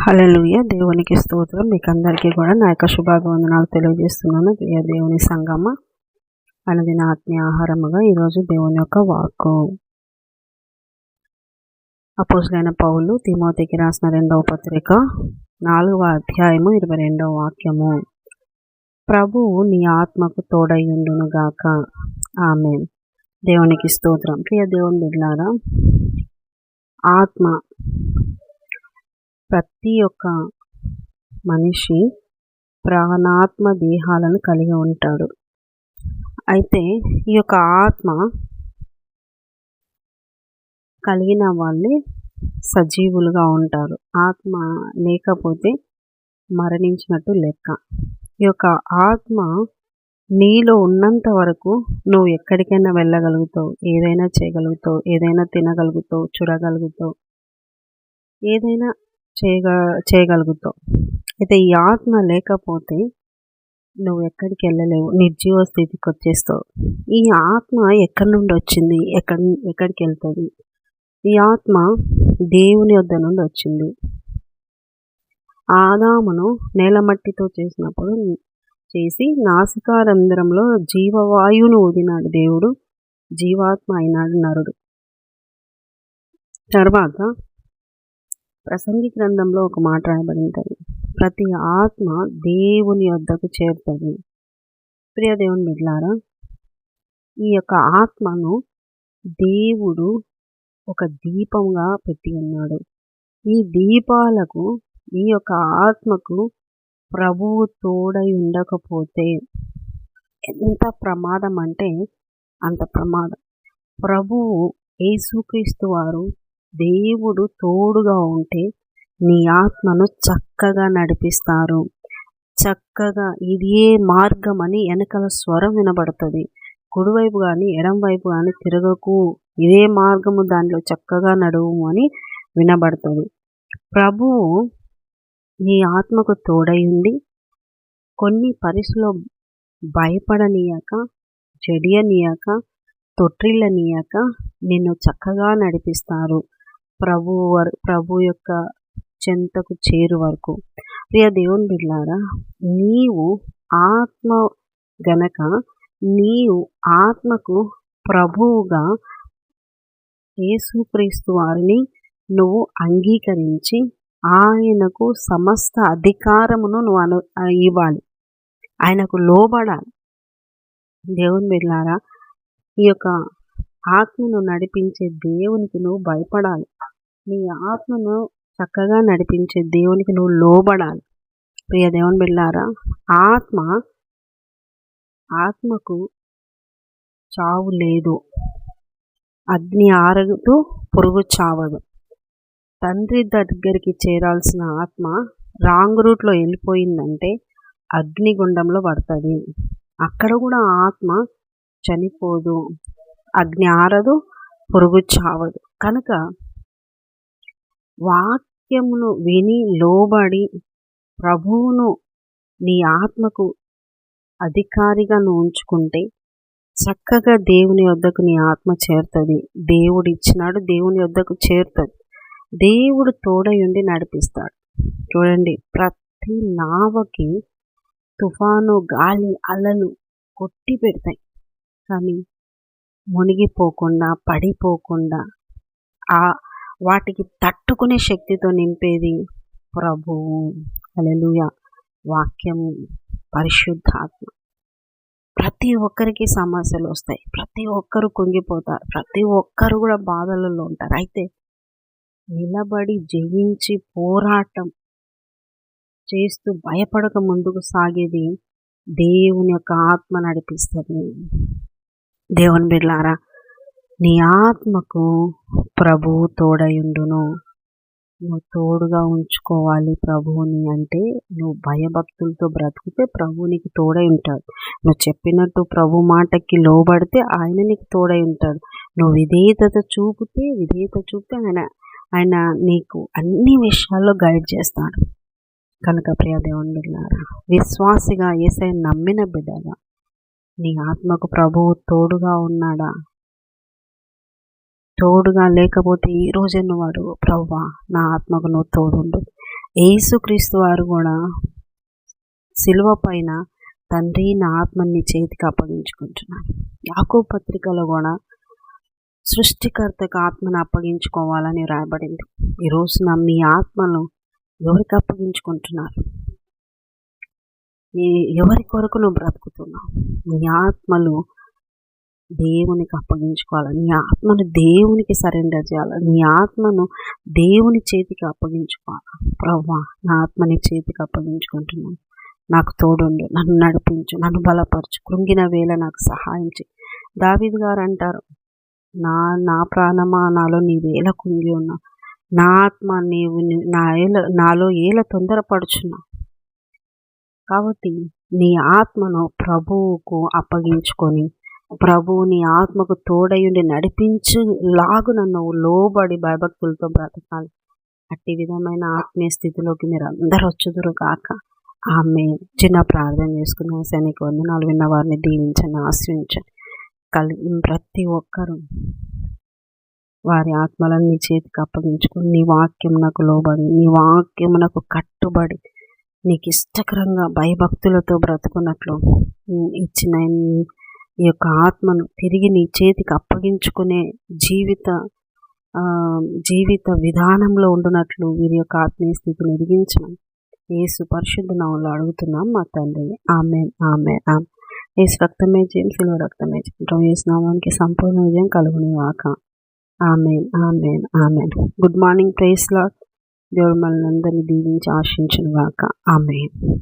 హల్లెలూయ. దేవునికి స్తోత్రం. మీకు అందరికీ కూడా నా యొక్క శుభాభివందనాలు తెలియజేస్తున్నాను. ప్రియ దేవుని సంగమ అనుదిన ఆత్మీయ ఆహారముగా ఈరోజు దేవుని యొక్క వాక్కు. అపోజులైన పౌలు తిమోతికి రాసిన రెండవ పత్రిక నాలుగవ అధ్యాయము ఇరవై రెండవ వాక్యము. ప్రభువు నీ ఆత్మకు తోడయ్యుండునుగాక ఆమె దేవునికి స్తోత్రం. ప్రియ దేవుని బిడ్లారా ఆత్మ ప్రతి ఒక్క మనిషి ప్రాణాత్మ దేహాలను కలిగి ఉంటాడు. అయితే ఈ యొక్క ఆత్మ కలిగిన వాళ్ళే సజీవులుగా ఉంటారు. ఆత్మ లేకపోతే మరణించినట్టు లెక్క. ఈ యొక్క ఆత్మ నీలో ఉన్నంత వరకు నువ్వు ఎక్కడికైనా వెళ్ళగలుగుతావు. ఏదైనా చేయగలుగుతావు. ఏదైనా తినగలుగుతావు. చూడగలుగుతావు. ఏదైనా చేయగ చేయగలుగుతావు. అయితే ఈ ఆత్మ లేకపోతే నువ్వు ఎక్కడికి వెళ్ళలేవు. నిర్జీవ స్థితికి వచ్చేస్తావు. ఈ ఆత్మ ఎక్కడి నుండి వచ్చింది? ఎక్కడి ఎక్కడికి వెళ్తుంది? ఈ ఆత్మ దేవుని వద్ద నుండి వచ్చింది. ఆదామును నేలమట్టితో చేసినప్పుడు చేసి నాసికారంధ్రంలో జీవవాయువును ఊదినాడు దేవుడు. జీవాత్మ అయినాడు నరుడు. తర్వాత ప్రసంగి గ్రంథంలో ఒక మాట రాయబడి ఉంటుంది ప్రతి ఆత్మ దేవుని వద్దకు చేరుతుంది. ప్రియ దేవుని బిడ్లారా ఈ యొక్క ఆత్మను దేవుడు ఒక దీపంగా పెట్టి ఉన్నాడు. ఈ దీపాలకు ఈ యొక్క ఆత్మకు ప్రభువు తోడై ఉండకపోతే ఎంత ప్రమాదం అంటే అంత ప్రమాదం. ప్రభువు యేసుక్రీస్తు వారు దేవుడు తోడుగా ఉంటే నీ ఆత్మను చక్కగా నడిపిస్తారు. చక్కగా ఇదే మార్గం అని వెనకల స్వరం వినబడుతుంది. కుడివైపు కానీ ఎడంవైపు కానీ తిరగకు. ఇదే మార్గము దానిలో చక్కగా నడువు అని వినబడుతుంది. ప్రభువు నీ ఆత్మకు తోడయుండి కొన్ని పరిస్థితుల్లో భయపడనీయక చెడియనీయక తొట్టిల్లనీయక నిన్ను చక్కగా నడిపిస్తారు. ప్రభు ప్రభు యొక్క చెంతకు చేరు వరకు. ప్రియ దేవుని బిడ్లారా నీవు ఆత్మ గనక నీవు ఆత్మకు ప్రభువుగా యేసుక్రీస్తు వారిని నువ్వు అంగీకరించి ఆయనకు సమస్త అధికారమును నువ్వు అను ఇవ్వాలి. ఆయనకు లోబడాలి. దేవుని బిడ్లారా ఈ యొక్క ఆత్మను నడిపించే దేవునికి నువ్వు భయపడాలి. నీ ఆత్మను చక్కగా నడిపించే దేవునికి నువ్వు లోబడాలి. ప్రియ దేవుని బిళ్ళారా ఆత్మ ఆత్మకు చావు లేదు. అగ్ని ఆరదు పురుగు చావదు. తండ్రి దగ్గరికి చేరాల్సిన ఆత్మ రాంగ్ రూట్లో వెళ్ళిపోయిందంటే అగ్నిగుండంలో పడుతుంది. అక్కడ కూడా ఆత్మ చనిపోదు. అగ్ని ఆరదు పురుగు చావదు. కనుక వాక్యమును విని లోబడి ప్రభువును నీ ఆత్మకు అధికారిగా నువ్వు ఉంచుకుంటే చక్కగా దేవుని వద్దకు నీ ఆత్మ చేరుతుంది. దేవుడు ఇచ్చినాడు దేవుని వద్దకు చేరుతుంది. దేవుడు తోడయుండి నడిపిస్తాడు. చూడండి ప్రతి నావకి తుఫాను గాలి అలలు కొట్టి పెడతాయి. కానీ మునిగిపోకుండా పడిపోకుండా ఆ వాటికి తట్టుకునే శక్తితో నింపేది ప్రభువు. అలలుయ వాక్యము పరిశుద్ధాత్మ. ప్రతి ఒక్కరికి సమస్యలు వస్తాయి. ప్రతి ఒక్కరు కుంగిపోతారు. ప్రతి ఒక్కరు కూడా బాధలలో ఉంటారు. అయితే నిలబడి జయించి పోరాటం చేస్తూ భయపడక ముందుకు సాగేది దేవుని యొక్క ఆత్మ నడిపిస్తుంది. దేవుని బిడ్లారా నీ ఆత్మకు ప్రభువు తోడయుండును. నువ్వు తోడుగా ఉంచుకోవాలి ప్రభువుని అంటే నువ్వు భయభక్తులతో బ్రతికితే ప్రభు నీకు తోడై ఉంటాడు. నువ్వు చెప్పినట్టు ప్రభు మాటకి లోబడితే ఆయన నీకు తోడై ఉంటాడు. నువ్వు విధేయత చూపితే విధేయత చూపితే ఆయన ఆయన నీకు అన్ని విషయాల్లో గైడ్ చేస్తాడు. కనుక ప్రియ దేవుని బిడ్డారా విశ్వాసిగా ఏసై నమ్మిన బిడ్డగా నీ ఆత్మకు ప్రభువు తోడుగా ఉన్నాడా? తోడుగా లేకపోతే ఈ రోజన్న నువ్వు అడుగు ప్రవ్వా? నా ఆత్మకు నువ్వు తోడుండు. ఏసుక్రీస్తు వారు కూడా శిలువ పైన తండ్రి నా ఆత్మని చేతికి అప్పగించుకుంటున్నాను యాకో పత్రికలో కూడా సృష్టికర్తకు ఆత్మను అప్పగించుకోవాలని రాయబడింది. ఈరోజు నా మీ ఆత్మను ఎవరికి అప్పగించుకుంటున్నారు? ఎవరి కొరకు నువ్వు బ్రతుకుతున్నావు? మీ ఆత్మలు దేవునికి అప్పగించుకోవాలి నీ ఆత్మను దేవునికి సరెండర్ చేయాలి నీ ఆత్మను దేవుని చేతికి అప్పగించుకోవాలి? ప్రవ్వా నా ఆత్మని చేతికి అప్పగించుకుంటున్నాను. నాకు తోడుండు నన్ను నడిపించు నన్ను బలపరచు కృంగిన వేళ నాకు సహాయం చేయి దావిద్ గారు అంటారు నా నా ప్రాణమా నాలో నీ వేల కుంగి ఉన్నా నా ఆత్మ నీవు నా ఏల నాలో ఏల తొందరపడుచున్నా. కాబట్టి నీ ఆత్మను ప్రభువుకు అప్పగించుకొని ప్రభువు నీ ఆత్మకు తోడయుండి నడిపించు లాగున నువ్వు లోబడి భయభక్తులతో బ్రతకాలి. అట్టి విధమైన ఆత్మీయ స్థితిలోకి మీరు అందరు వచ్చుదురు కాక ఆమె చిన్న ప్రార్థన చేసుకున్న సైనిక వందనాలు విన్న వారిని దీవించండి ఆశ్రయించండి. కలి ప్రతి ఒక్కరూ వారి ఆత్మలను నీ చేతికి అప్పగించుకొని నీ వాక్యమునకు లోబడి నీ వాక్యమునకు కట్టుబడి నీకు ఇష్టకరంగా భయభక్తులతో బ్రతుకున్నట్లు ఇచ్చిన ఈ- యొక్క ఆత్మను తిరిగి నీ చేతికి అప్పగించుకునే జీవిత జీవిత విధానంలో ఉండునట్లు వీరి యొక్క ఆత్మీయ స్థితిని ఎదిగించమని ఏసు పరిశుద్ధ నామంలో అడుగుతున్నాం. మా తండ్రి ఆమె ఆమె ఆమె ఏసు రక్తమే జయం సిలువ రక్తమే జయం. ఏసు నామానికి సంపూర్ణ విజయం కలుగును వాక amen amen amen. Good morning praise Lord దేవుడు మనల్ని అందరినీ దీవించి ఆశించును గాక ఆమెన్.